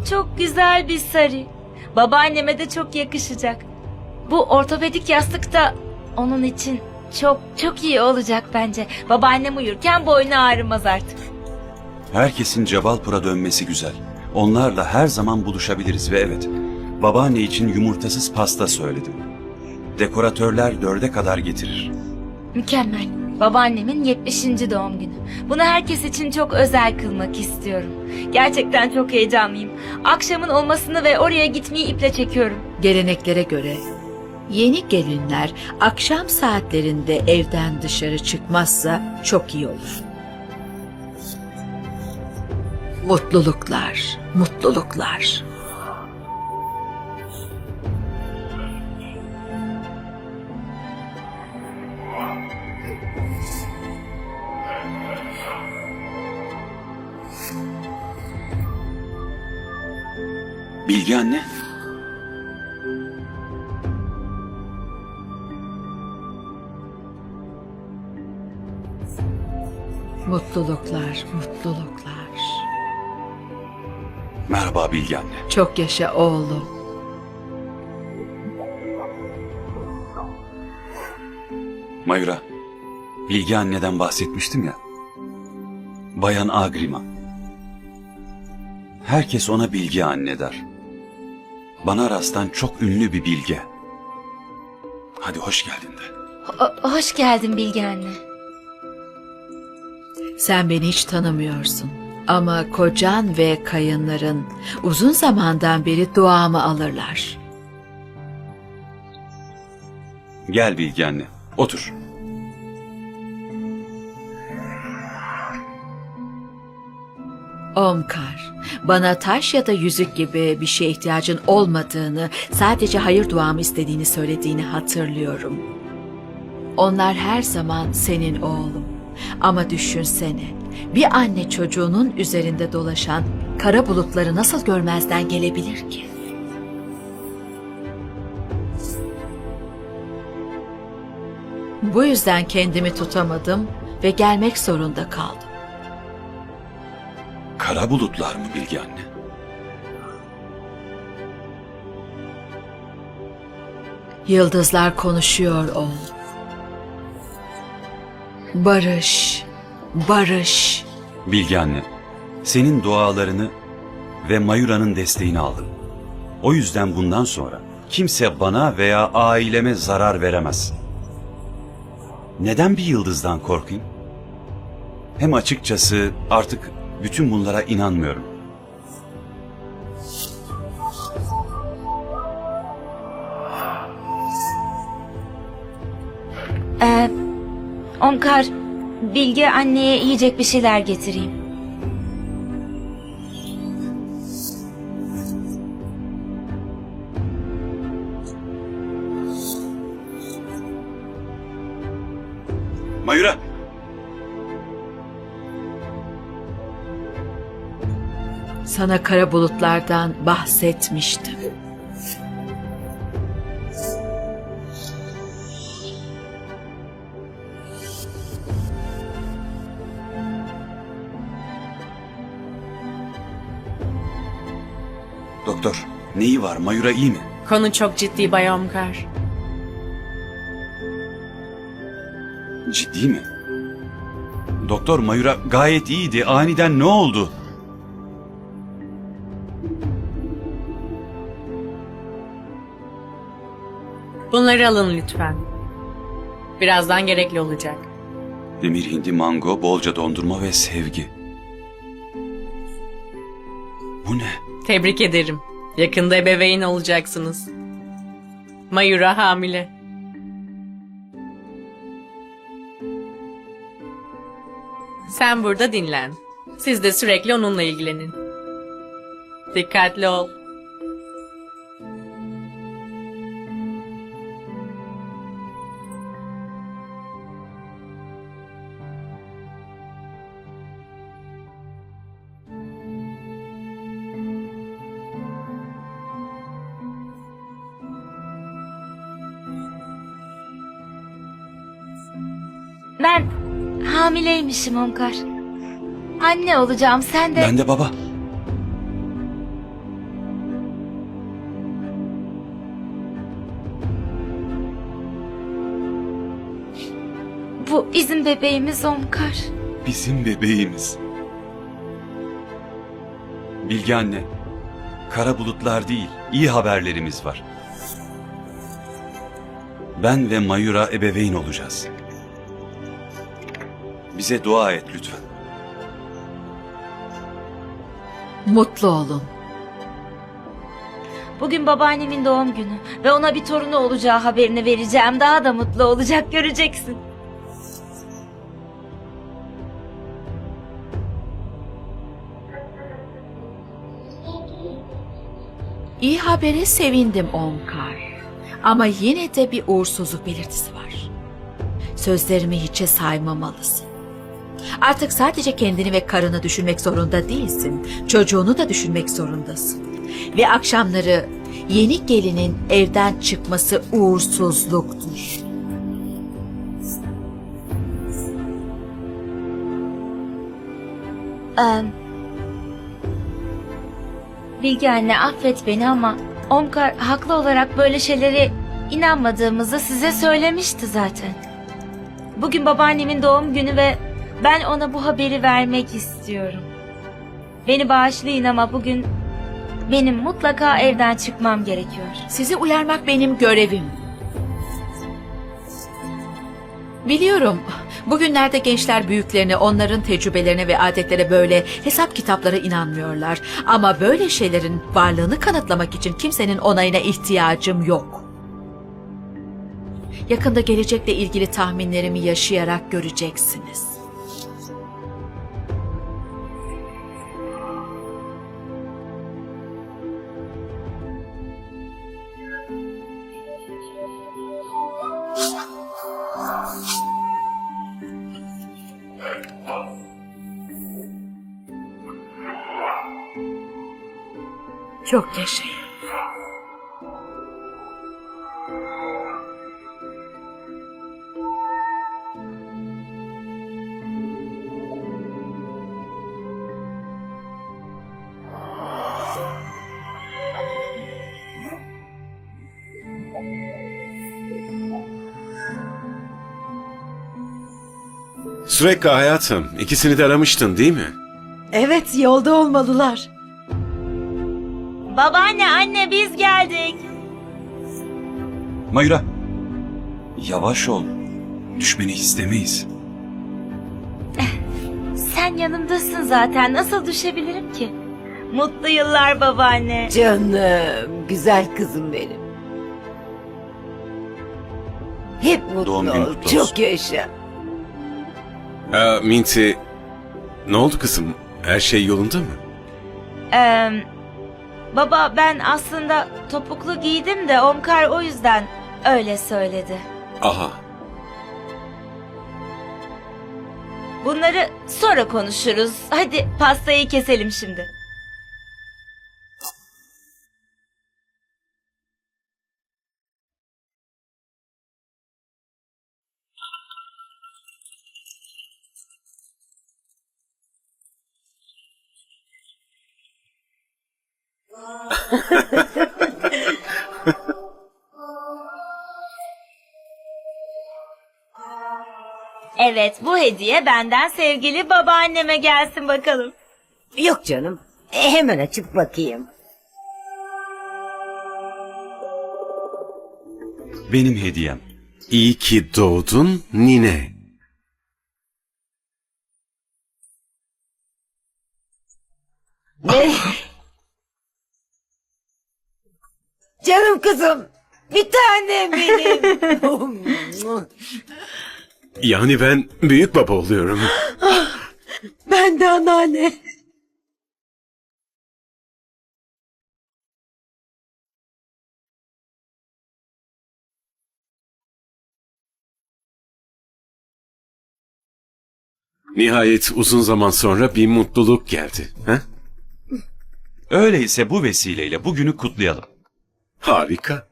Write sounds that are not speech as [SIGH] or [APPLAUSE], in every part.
Bu çok güzel bir sarı. Babaanneme de çok yakışacak. Bu ortopedik yastık da onun için çok çok iyi olacak bence. Babaannem uyurken boynu ağrımaz artık. Herkesin Cebalpur'a dönmesi güzel. Onlarla her zaman buluşabiliriz ve evet, babaanne için yumurtasız pasta söyledim. Dekoratörler dörde kadar getirir. Mükemmel. Babaannemin 70. doğum günü. Bunu herkes için çok özel kılmak istiyorum. Gerçekten çok heyecanlıyım. Akşamın olmasını ve oraya gitmeyi iple çekiyorum. Geleneklere göre yeni gelinler akşam saatlerinde evden dışarı çıkmazsa çok iyi olur. Mutluluklar, mutluluklar. Bilge anne, Mutluluklar, mutluluklar. merhaba Bilge anne. Çok yaşa oğlum. Mayura, Bilge anneden bahsetmiştim ya. Bayan Agrima. Herkes ona Bilge anne der. Bana rastlan çok ünlü bir bilge. Hadi hoş geldin de. Ho- hoş geldin Bilge anne. Sen beni hiç tanımıyorsun. Ama kocan ve kayınların uzun zamandan beri duamı alırlar. Gel Bilge anne, otur. Omkar, bana taş ya da yüzük gibi bir şeye ihtiyacın olmadığını, sadece hayır duamı istediğini söylediğini hatırlıyorum. Onlar her zaman senin oğlum. Ama düşünsene, bir anne çocuğunun üzerinde dolaşan kara bulutları nasıl görmezden gelebilir ki? Bu yüzden kendimi tutamadım ve gelmek zorunda kaldım. Kara bulutlar mı Bilge anne? Yıldızlar konuşuyor oğlum. Barış, barış. Bilge anne, senin dualarını ve Mayura'nın desteğini aldım. O yüzden bundan sonra kimse bana veya aileme zarar veremez. Neden bir yıldızdan korkayım? Hem açıkçası artık bütün bunlara inanmıyorum. Ee, Omkar, Bilge anneye yiyecek bir şeyler getireyim. Sana kara bulutlardan bahsetmiştim. Doktor, neyi var? Mayura iyi mi? Konu çok ciddi Bay Omkar. Ciddi mi? Doktor Mayura gayet iyiydi. Aniden ne oldu? Bunları alın lütfen. Birazdan gerekli olacak. Demir hindi, mango, bolca dondurma ve sevgi. Bu ne? Tebrik ederim. Yakında ebeveyn olacaksınız. Mayura hamile. Sen burada dinlen. Siz de sürekli onunla ilgilenin. Dikkatli ol. hamileymişim Omkar. Anne olacağım sen de... Ben de baba. Bu bizim bebeğimiz Omkar. Bizim bebeğimiz. Bilge anne, kara bulutlar değil, iyi haberlerimiz var. Ben ve Mayura ebeveyn olacağız. Bize dua et lütfen. Mutlu olun. Bugün babaannemin doğum günü ve ona bir torunu olacağı haberini vereceğim. Daha da mutlu olacak göreceksin. İyi habere sevindim Omkar. Ama yine de bir uğursuzluk belirtisi var. Sözlerimi hiçe saymamalısın. Artık sadece kendini ve karını düşünmek zorunda değilsin. Çocuğunu da düşünmek zorundasın. Ve akşamları yeni gelinin evden çıkması uğursuzluktur. Ee, Bilge anne affet beni ama Omkar haklı olarak böyle şeylere inanmadığımızı size söylemişti zaten. Bugün babaannemin doğum günü ve ben ona bu haberi vermek istiyorum. Beni bağışlayın ama bugün benim mutlaka evden çıkmam gerekiyor. Sizi uyarmak benim görevim. Biliyorum. Bugünlerde gençler büyüklerine, onların tecrübelerine ve adetlere böyle hesap kitaplara inanmıyorlar. Ama böyle şeylerin varlığını kanıtlamak için kimsenin onayına ihtiyacım yok. Yakında gelecekle ilgili tahminlerimi yaşayarak göreceksiniz. Çok yaşayın. Sürekli hayatım. İkisini de aramıştın değil mi? Evet, yolda olmalılar. Babaanne anne biz geldik. Mayura, yavaş ol. Düşmeni istemeyiz. Sen yanımdasın zaten nasıl düşebilirim ki? Mutlu yıllar babaanne. Canım, güzel kızım benim. Hep mutlu Doğum ol, kutlu çok yaşa. Aa, Minty, ne oldu kızım? Her şey yolunda mı? Ee, baba ben aslında topuklu giydim de Omkar o yüzden öyle söyledi. Aha, Bunları sonra konuşuruz. Hadi pastayı keselim şimdi. Evet bu hediye benden sevgili babaanneme gelsin bakalım. Yok canım, e, hemen açıp bakayım. Benim hediyem. iyi ki doğdun nine. Ne? canım kızım, bir tanem benim. [LAUGHS] [LAUGHS] Yani ben büyük baba oluyorum. [GASPS] ben de anneanne. Nihayet uzun zaman sonra bir mutluluk geldi. Ha? Öyleyse bu vesileyle bugünü kutlayalım. Harika.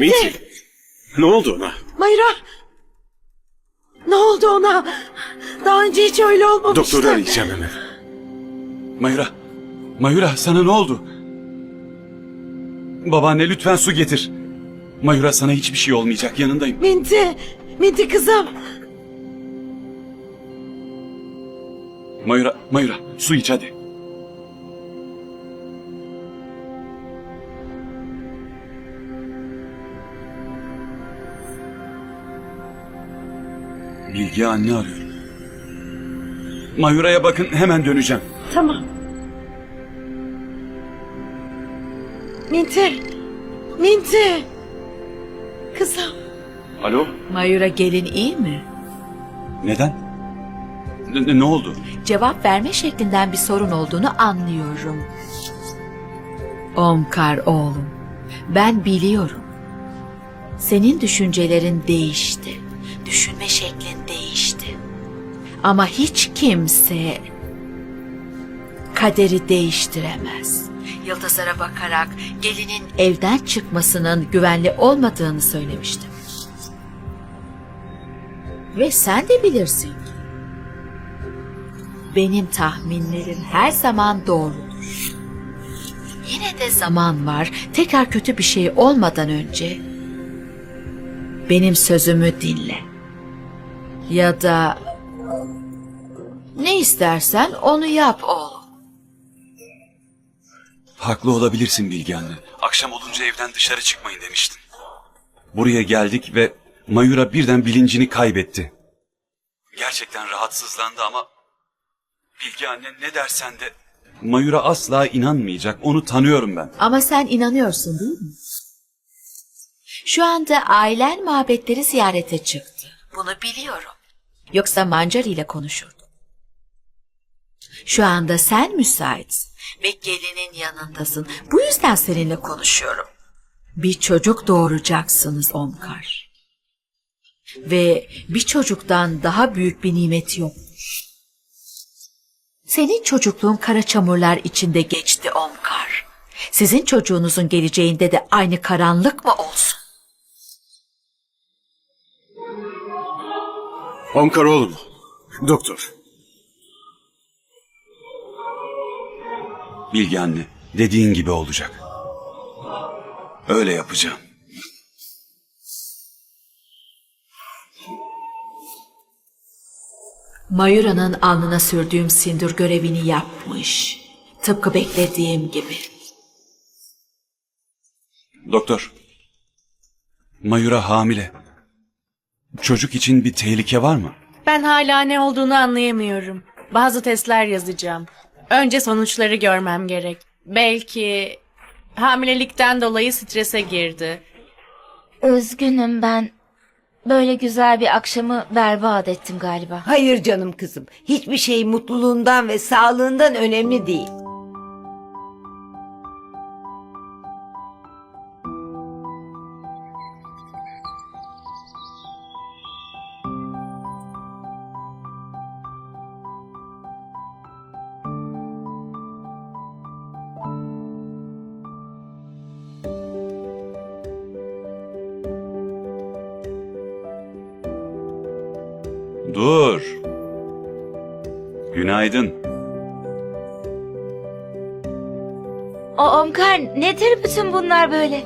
Minti. Ne oldu ona? Mayra. Ne oldu ona? Daha önce hiç öyle olmamıştı. Doktoru arayacağım hemen. Mayura, Mayura sana ne oldu? Babaanne lütfen su getir. Mayura sana hiçbir şey olmayacak yanındayım. Minti. Minti kızım. Mayura, Mayura su iç hadi. Bilge anne arıyor. Mayura'ya bakın hemen döneceğim. Tamam. Minti. Minti. Kızım. Alo? Mayura gelin iyi mi? Neden? Ne, ne- ne oldu? Cevap verme şeklinden bir sorun olduğunu anlıyorum. Omkar oğlum, ben biliyorum. Senin düşüncelerin değişti. Düşünme şeklin değişti. Ama hiç kimse kaderi değiştiremez. Yıldızlara bakarak gelinin evden çıkmasının güvenli olmadığını söylemiştim. Ve sen de bilirsin benim tahminlerim her zaman doğrudur. Yine de zaman var. Tekrar kötü bir şey olmadan önce benim sözümü dinle. Ya da ne istersen onu yap oğlum. Haklı olabilirsin Bilge anne. Akşam olunca evden dışarı çıkmayın demiştin. Buraya geldik ve Mayura birden bilincini kaybetti. Gerçekten rahatsızlandı ama Bilge anne ne dersen de Mayura asla inanmayacak. Onu tanıyorum ben. Ama sen inanıyorsun değil mi? Şu anda ailen mabetleri ziyarete çıktı. Bunu biliyorum. Yoksa Mancari ile konuşurdum. Şu anda sen müsaitsin ve gelinin yanındasın. Bu yüzden seninle konuşuyorum. Bir çocuk doğuracaksınız Omkar. Ve bir çocuktan daha büyük bir nimet yok. Senin çocukluğun kara çamurlar içinde geçti Omkar. Sizin çocuğunuzun geleceğinde de aynı karanlık mı olsun? Omkar oğlum. Doktor. Bilge anne dediğin gibi olacak. Öyle yapacağım. Mayura'nın alnına sürdüğüm sindir görevini yapmış. Tıpkı beklediğim gibi. Doktor. Mayura hamile. Çocuk için bir tehlike var mı? Ben hala ne olduğunu anlayamıyorum. Bazı testler yazacağım. Önce sonuçları görmem gerek. Belki hamilelikten dolayı strese girdi. Üzgünüm ben. Böyle güzel bir akşamı berbat ettim galiba. Hayır canım kızım. Hiçbir şey mutluluğundan ve sağlığından önemli değil. Günaydın. O Omkar nedir bütün bunlar böyle?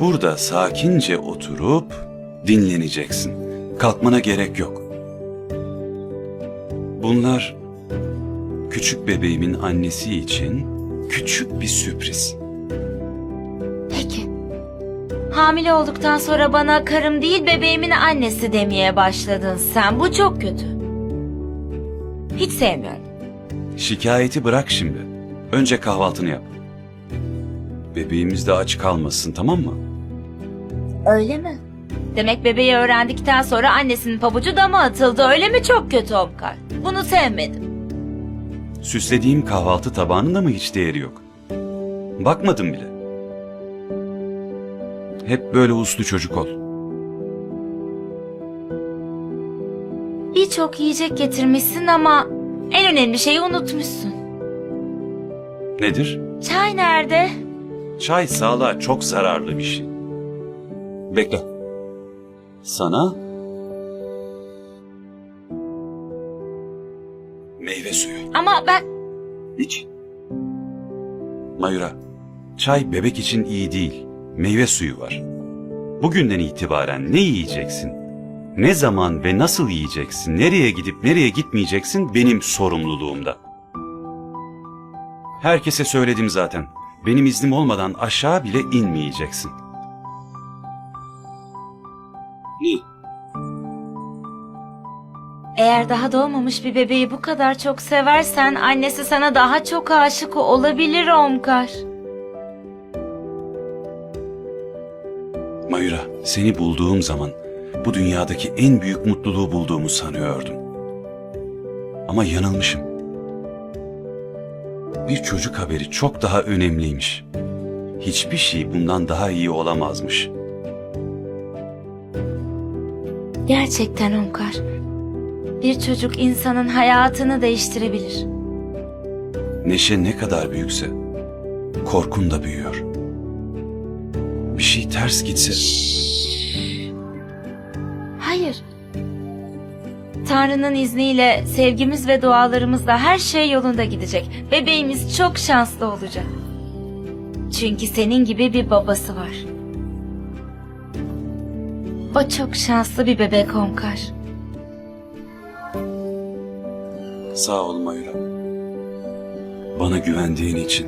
Burada sakince oturup dinleneceksin. Kalkmana gerek yok. Bunlar küçük bebeğimin annesi için küçük bir sürpriz. Peki. Hamile olduktan sonra bana karım değil bebeğimin annesi demeye başladın sen. Bu çok kötü. Hiç sevmiyorum. Şikayeti bırak şimdi. Önce kahvaltını yap. Bebeğimiz de aç kalmasın tamam mı? Öyle mi? Demek bebeği öğrendikten sonra annesinin pabucu dama atıldı öyle mi çok kötü Omkar? Bunu sevmedim. Süslediğim kahvaltı tabağının da mı hiç değeri yok? Bakmadım bile. Hep böyle uslu çocuk ol. Birçok yiyecek getirmişsin ama en önemli şeyi unutmuşsun. Nedir? Çay nerede? Çay sağlığa çok zararlı bir şey. Bekle. Sana meyve suyu. Ama ben... İç. Mayura, çay bebek için iyi değil. Meyve suyu var. Bugünden itibaren ne yiyeceksin? Ne zaman ve nasıl yiyeceksin? Nereye gidip nereye gitmeyeceksin benim sorumluluğumda. Herkese söyledim zaten. Benim iznim olmadan aşağı bile inmeyeceksin. Eğer daha doğmamış bir bebeği bu kadar çok seversen annesi sana daha çok aşık olabilir Omkar. Mayura, seni bulduğum zaman bu dünyadaki en büyük mutluluğu bulduğumu sanıyordum. Ama yanılmışım. Bir çocuk haberi çok daha önemliymiş. Hiçbir şey bundan daha iyi olamazmış. Gerçekten Omkar. Bir çocuk insanın hayatını değiştirebilir. Neşe ne kadar büyükse korkun da büyüyor. Bir şey ters gitse Hayır. Tanrı'nın izniyle sevgimiz ve dualarımızla her şey yolunda gidecek. Bebeğimiz çok şanslı olacak. Çünkü senin gibi bir babası var. O çok şanslı bir bebek Omkar. sağ ol Mayura. Bana güvendiğin için.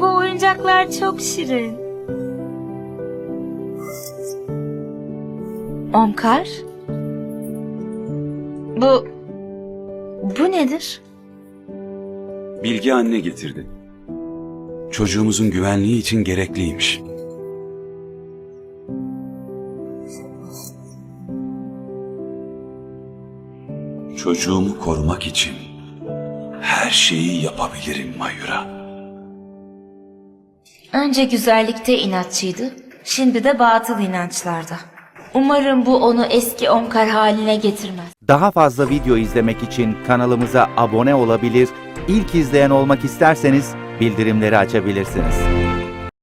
Bu oyuncaklar çok şirin. Omkar? Bu... Bu nedir? Bilgi anne getirdi. Çocuğumuzun güvenliği için gerekliymiş. Çocuğumu korumak için her şeyi yapabilirim Mayura. Önce güzellikte inatçıydı, şimdi de batıl inançlarda. Umarım bu onu eski Omkar haline getirmez. Daha fazla video izlemek için kanalımıza abone olabilir, ilk izleyen olmak isterseniz bildirimleri açabilirsiniz.